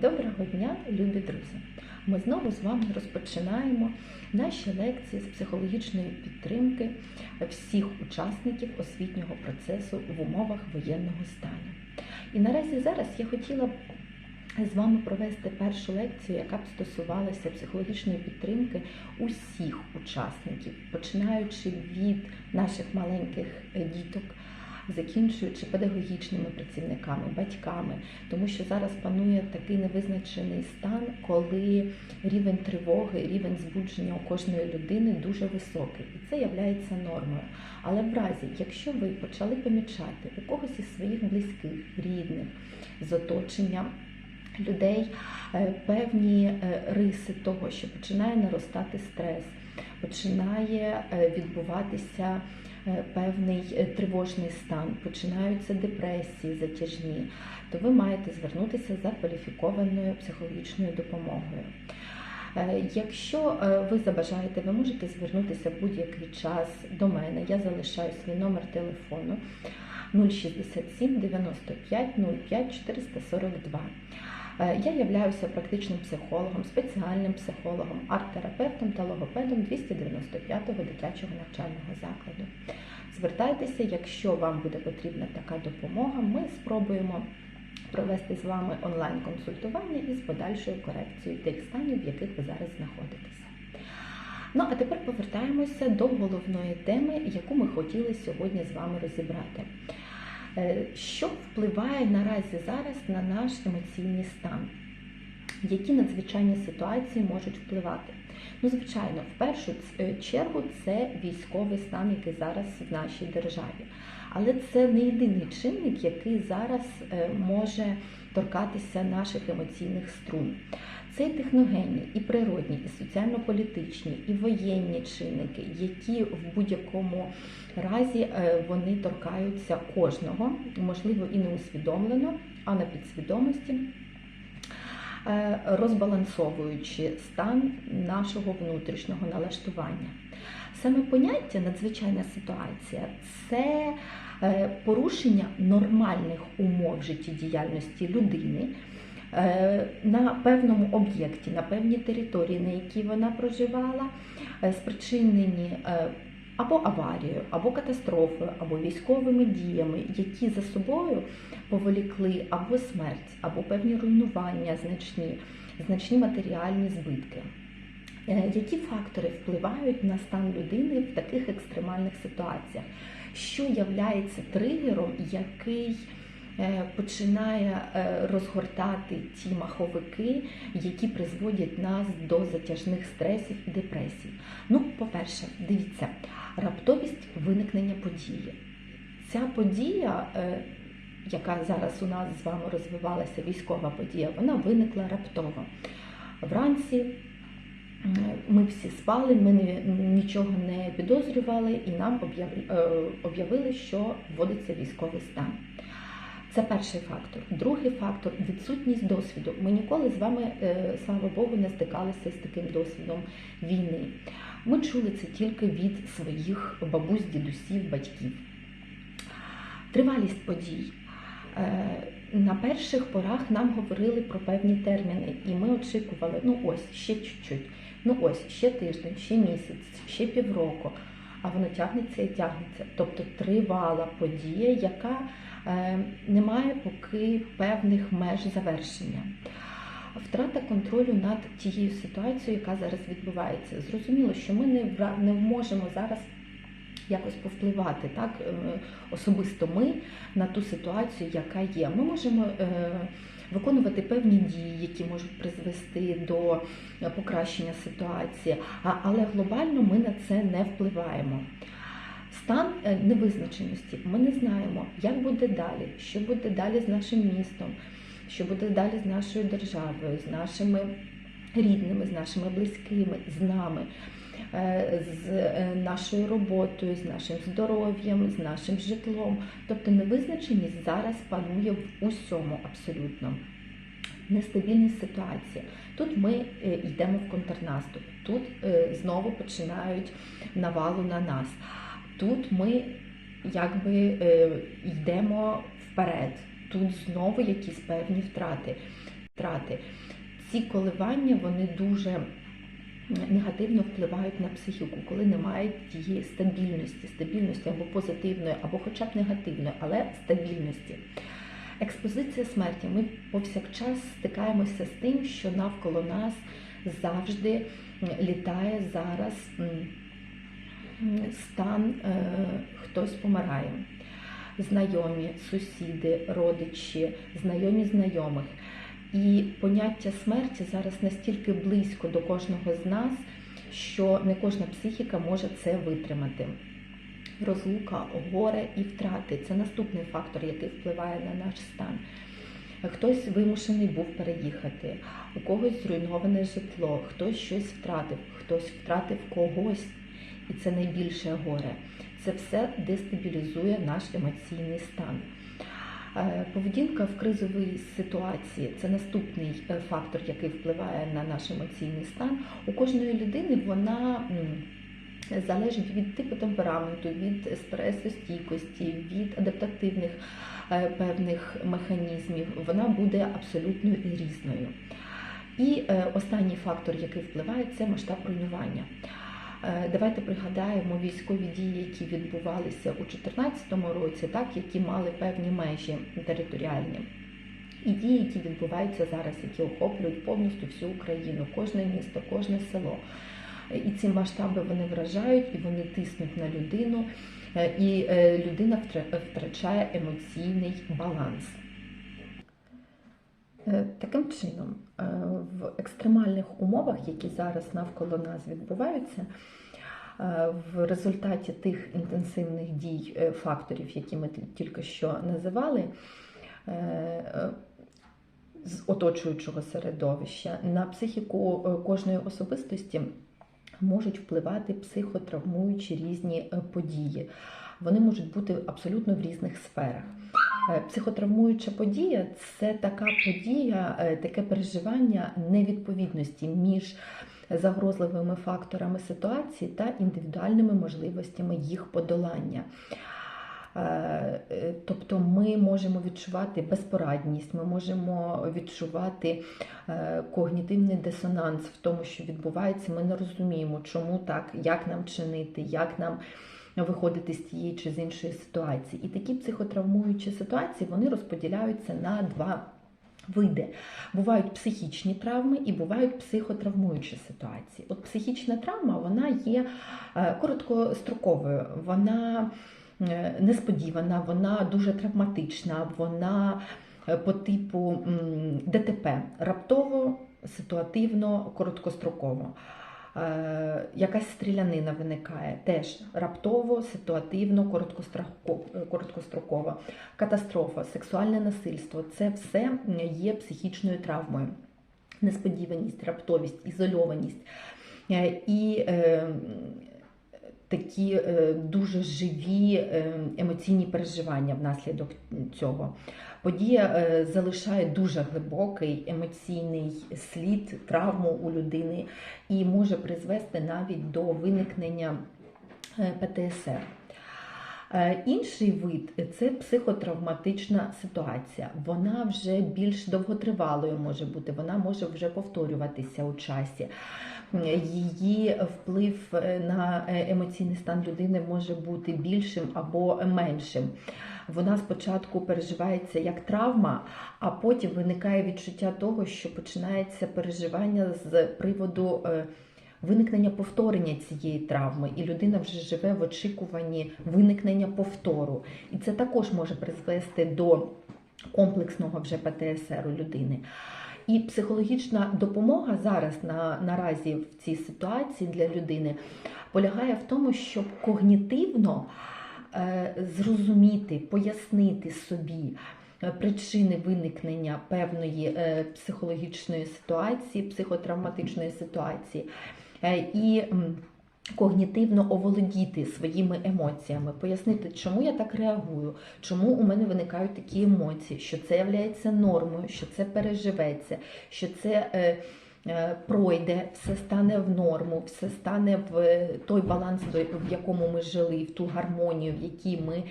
Доброго дня, любі друзі! Ми знову з вами розпочинаємо наші лекції з психологічної підтримки всіх учасників освітнього процесу в умовах воєнного стану. І наразі зараз я хотіла б з вами провести першу лекцію, яка б стосувалася психологічної підтримки усіх учасників, починаючи від наших маленьких діток закінчуючи педагогічними працівниками, батьками, тому що зараз панує такий невизначений стан, коли рівень тривоги, рівень збудження у кожної людини дуже високий, і це є нормою. Але в разі, якщо ви почали помічати у когось із своїх близьких, рідних з оточення, Людей е, певні е, риси того, що починає наростати стрес, починає е, відбуватися певний е, тривожний стан, починаються депресії затяжні, то ви маєте звернутися за кваліфікованою психологічною допомогою. Е, якщо ви забажаєте, ви можете звернутися в будь-який час до мене. Я залишаю свій номер телефону 067 95 05 442. Я являюся практичним психологом, спеціальним психологом, арт-терапевтом та логопедом 295-го дитячого навчального закладу. Звертайтеся, якщо вам буде потрібна така допомога, ми спробуємо провести з вами онлайн-консультування із подальшою корекцією тих станів, в яких ви зараз знаходитеся. Ну, а тепер повертаємося до головної теми, яку ми хотіли сьогодні з вами розібрати. Е, що впливає наразі зараз на наш емоційний стан? Які надзвичайні ситуації можуть впливати? Ну, звичайно, в першу е, чергу це військовий стан, який зараз в нашій державі. Але це не єдиний чинник, який зараз е, може торкатися наших емоційних струн. Це і техногенні, і природні, і соціально-політичні, і воєнні чинники, які в будь-якому разі е, вони торкаються кожного, можливо, і не усвідомлено, а на підсвідомості. Е, розбалансовуючи стан нашого внутрішнього налаштування. Саме поняття надзвичайна ситуація це е, порушення нормальних умов життєдіяльності людини. Е, на певному об'єкті, на певній території, на якій вона проживала, спричинені або аварією, або катастрофою, або військовими діями, які за собою поволікли або смерть, або певні руйнування, значні, значні матеріальні збитки. Е, які фактори впливають на стан людини в таких екстремальних ситуаціях? Що являється тригером, який починає е, розгортати ті маховики, які призводять нас до затяжних стресів і депресій? Ну, по-перше, дивіться, раптовість виникнення події. Ця подія, е, яка зараз у нас з вами розвивалася, військова подія, вона виникла раптово. Вранці ми всі спали, ми нічого не підозрювали, і нам е, об'явили, що вводиться військовий стан. Це перший фактор. Другий фактор відсутність досвіду. Ми ніколи з вами, е, слава Богу, не стикалися з таким досвідом війни. Ми чули це тільки від своїх бабусь, дідусів, батьків. Тривалість подій. Е, на перших порах нам говорили про певні терміни, і ми очікували, ну ось, ще чуть-чуть, ну ось, ще тиждень, ще місяць, ще півроку, а воно тягнеться і тягнеться. Тобто тривала подія, яка е, не має поки певних меж завершення втрата контролю над тією ситуацією, яка зараз відбувається. Зрозуміло, що ми не можемо зараз якось повпливати так, е, особисто ми на ту ситуацію, яка є. Ми можемо е, виконувати певні дії, які можуть призвести до покращення ситуації, але глобально ми на це не впливаємо. Стан е, невизначеності. Ми не знаємо, як буде далі, що буде далі з нашим містом що буде далі з нашою державою, з нашими рідними, з нашими близькими, з нами, е, з е, нашою роботою, з нашим здоров'ям, з нашим житлом. Тобто невизначеність зараз панує в усьому абсолютно. Нестабільність ситуації. Тут ми е, йдемо в контрнаступ, тут знову починають навалу на нас. Тут ми якби йдемо вперед тут знову якісь певні втрати. Ці коливання вони дуже негативно впливають на психіку, коли немає тієї стабільності, стабільності або позитивної, або хоча б негативної, але стабільності. Експозиція смерті. Ми повсякчас стикаємося з тим, що навколо нас завжди літає зараз стан, е, хтось помирає. Знайомі, сусіди, родичі, знайомі знайомих. І поняття смерті зараз настільки близько до кожного з нас, що не кожна психіка може це витримати. Розлука, горе і втрати це наступний фактор, який впливає на наш стан. Хтось вимушений був переїхати, у когось зруйноване житло, хтось щось втратив, хтось втратив когось, і це найбільше горе. Це все дестабілізує наш емоційний стан. Поведінка в кризовій ситуації це наступний фактор, який впливає на наш емоційний стан. У кожної людини вона залежить від типу темпераменту, від стресостійкості, від адаптативних певних механізмів. Вона буде абсолютно різною. І останній фактор, який впливає, це масштаб руйнування. Давайте пригадаємо військові дії, які відбувалися у 2014 році, так які мали певні межі територіальні. І ті, які відбуваються зараз, які охоплюють повністю всю Україну, кожне місто, кожне село. І ці масштаби вони вражають, і вони тиснуть на людину, і людина втрачає емоційний баланс. Таким чином, в екстремальних умовах, які зараз навколо нас відбуваються, в результаті тих інтенсивних дій факторів, які ми тільки що називали, з оточуючого середовища, на психіку кожної особистості можуть впливати психотравмуючі різні події. Вони можуть бути абсолютно в різних сферах. Психотравмуюча подія це така подія, таке переживання невідповідності між загрозливими факторами ситуації та індивідуальними можливостями їх подолання. Тобто ми можемо відчувати безпорадність, ми можемо відчувати когнітивний дисонанс в тому, що відбувається. Ми не розуміємо, чому так, як нам чинити, як нам виходити з тієї чи з іншої ситуації. І такі психотравмуючі ситуації вони розподіляються на два види. Бувають психічні травми і бувають психотравмуючі ситуації. От психічна травма вона є короткостроковою, вона несподівана, вона дуже травматична, вона по типу ДТП раптово, ситуативно, короткостроково. Якась стрілянина виникає теж раптово, ситуативно, короткостроково. Катастрофа, сексуальне насильство це все є психічною травмою. Несподіваність, раптовість, ізольованість. І такі дуже живі емоційні переживання внаслідок цього. Подія залишає дуже глибокий емоційний слід, травму у людини і може призвести навіть до виникнення ПТСР. Інший вид це психотравматична ситуація. Вона вже більш довготривалою може бути, вона може вже повторюватися у часі. Її вплив на емоційний стан людини може бути більшим або меншим. Вона спочатку переживається як травма, а потім виникає відчуття того, що починається переживання з приводу виникнення повторення цієї травми, і людина вже живе в очікуванні виникнення повтору. І це також може призвести до комплексного вже ПТСР у людини. І психологічна допомога зараз на, наразі в цій ситуації для людини полягає в тому, щоб когнітивно е, зрозуміти, пояснити собі причини виникнення певної е, психологічної ситуації, психотравматичної ситуації. Е, і когнітивно оволодіти своїми емоціями, пояснити, чому я так реагую, чому у мене виникають такі емоції, що це є нормою, що це переживеться, що це е, е, пройде, все стане в норму, все стане в той баланс, в якому ми жили, в ту гармонію, в якій ми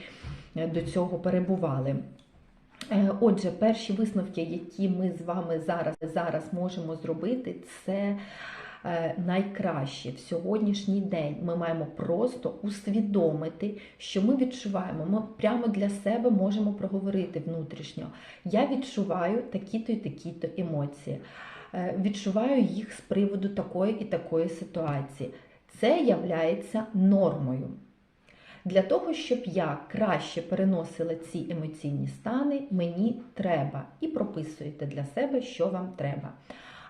до цього перебували. Отже, перші висновки, які ми з вами зараз, зараз можемо зробити, це найкраще в сьогоднішній день. Ми маємо просто усвідомити, що ми відчуваємо. Ми прямо для себе можемо проговорити внутрішньо. Я відчуваю такі-то і такі-то емоції. Е, Відчуваю їх з приводу такої і такої ситуації. Це являється нормою. Для того, щоб я краще переносила ці емоційні стани, мені треба і прописуєте для себе, що вам треба.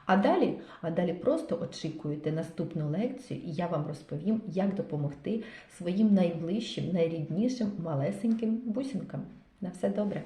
А далі, а далі просто очікуєте наступну лекцію, і я вам розповім, як допомогти своїм найближчим, найріднішим, малесеньким бусинкам. На все добре!